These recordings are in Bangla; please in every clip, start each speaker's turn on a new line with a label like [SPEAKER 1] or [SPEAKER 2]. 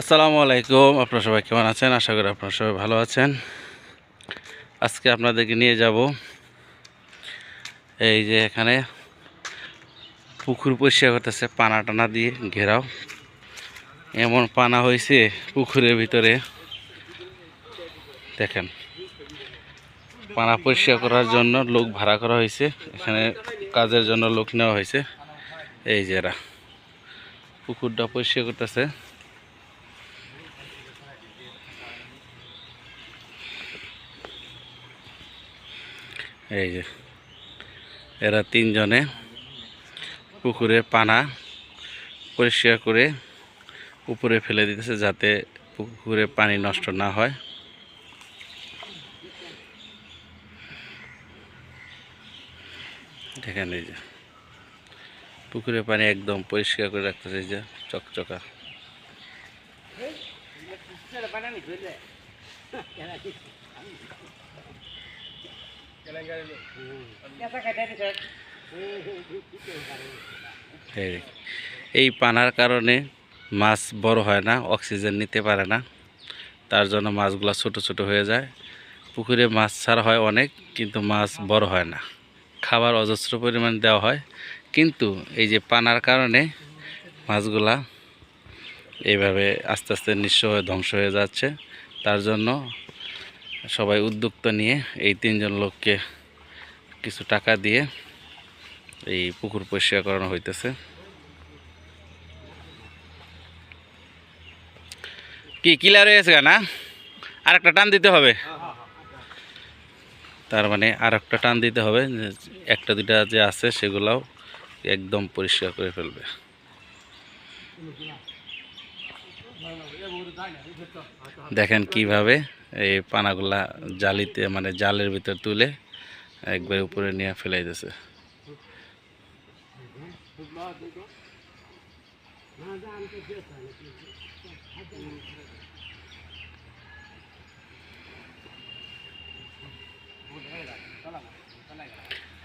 [SPEAKER 1] আসসালামু আলাইকুম, আপনারা সবাই কেমন আছেন? আশা করি আপনারা সবাই ভালো আছেন। আজকে আপনাদেরকে নিয়ে যাব এই যে এখানে পুকুর পরিষ্কার করতেছে, পানা টানা দিয়ে ঘেরাও। এমন পানা হয়েছে পুকুরের ভিতরে। দেখেন, পানা পরিষ্কার করার জন্য লোক ভাড়া করা হয়েছে। এখানে কাজের জন্য লোক নেওয়া হয়েছে। এই যে এরা পুকুরটা পরিষ্কার করতেছে। এই যে এরা তিনজনে পুকুরে পানা পরিষ্কার করে উপরে ফেলে দিতেছে যাতে পুকুরে পানি নষ্ট না হয় দেখেন এই যে পুকুরে পানি একদম পরিষ্কার করে রাখতেছে এই যে চকচকা এই পানার কারণে মাছ বড় হয় না, অক্সিজেন নিতে পারে না। তার জন্য মাছগুলো ছোট ছোট হয়ে যায়। পুকুরে মাছ ছাড়া হয় অনেক, কিন্তু মাছ বড় হয় না। খাবার অজস্র পরিমাণ দেওয়া হয়। কিন্তু এই যে পানার কারণে মাছগুলা এইভাবে আস্তে আস্তে নিঃস্ব হয়ে ধ্বংস হয়ে যাচ্ছে। তার জন্য সবাই উদ্যোক্তা নিয়ে এই তিনজন লোককে কিছু টাকা দিয়ে এই পুকুর পরিষ্কার করানো হইতেছে। কি কিলার হয়েছে না? আর একটা টান দিতে হবে? তার মানে আর একটা টান দিতে হবে একটা দুটা যে আছে সেগুলাও একদম পরিষ্কার করে ফেলবে। দেখেন কীভাবে এই পানাগুলা জালিতে মানে জালের ভিতর তুলে একবার উপরে নিয়ে ফেলাই দিতেছে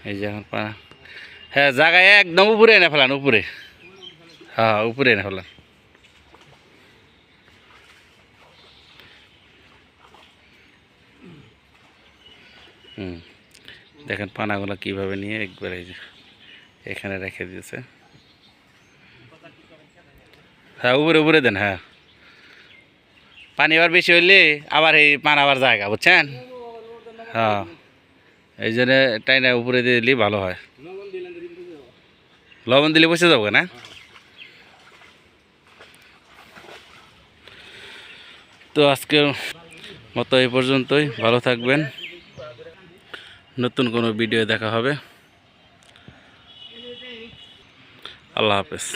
[SPEAKER 1] এই যে এখন পানা। হ্যাঁ জায়গায় একদম উপরে এনে ফেলান, উপরে। হ্যাঁ উপরে এনে ফেলান। হুম। দেখেন পানাগুলো কীভাবে নিয়ে একবার এখানে রেখে দিয়েছে। হ্যাঁ উপরে উপরে দেন হ্যাঁ। পানি আবার বেশি হইলে আবার এই পান আবার জায়গা, বুঝছেন? হ্যাঁ। এই জন্য টাইনা উপরে দিয়ে দিলে ভালো হয়। লবণ দিলে বসে যাব না? তো আজকের মতো এই পর্যন্তই। ভালো থাকবেন। নতুন কোনো ভিডিও দেখা হবে। আল্লাহ হাফেজ।